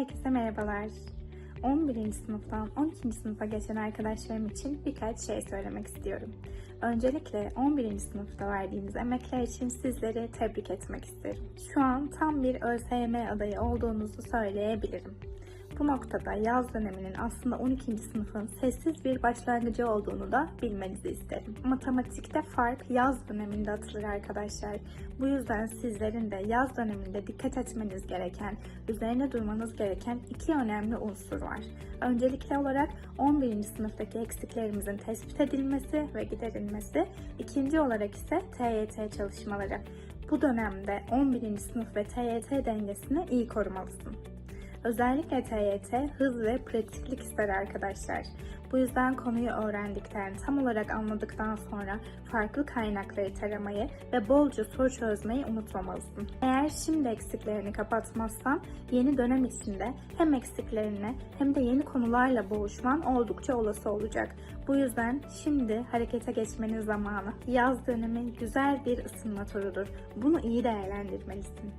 Herkese merhabalar. 11. sınıftan 12. sınıfa geçen arkadaşlarım için birkaç şey söylemek istiyorum. Öncelikle 11. sınıfta verdiğimiz emekler için sizleri tebrik etmek isterim. Şu an tam bir ÖSYM adayı olduğunuzu söyleyebilirim. Bu noktada yaz döneminin aslında 12. sınıfın sessiz bir başlangıcı olduğunu da bilmenizi isterim. Matematikte fark yaz döneminde atılır arkadaşlar. Bu yüzden sizlerin de yaz döneminde dikkat etmeniz gereken, üzerine durmanız gereken iki önemli unsur var. Öncelikli olarak 11. sınıftaki eksiklerimizin tespit edilmesi ve giderilmesi, ikinci olarak ise TYT çalışmaları. Bu dönemde 11. sınıf ve TYT dengesini iyi korumalısın. Özellikle TYT hız ve pratiklik ister arkadaşlar. Bu yüzden konuyu öğrendikten, tam olarak anladıktan sonra farklı kaynakları taramayı ve bolca soru çözmeyi unutmamalısın. Eğer şimdi eksiklerini kapatmazsan yeni dönem içinde hem eksiklerini hem de yeni konularla boğuşman oldukça olası olacak. Bu yüzden şimdi harekete geçmenin zamanı. Yaz dönemi güzel bir ısınma turudur. Bunu iyi değerlendirmelisin.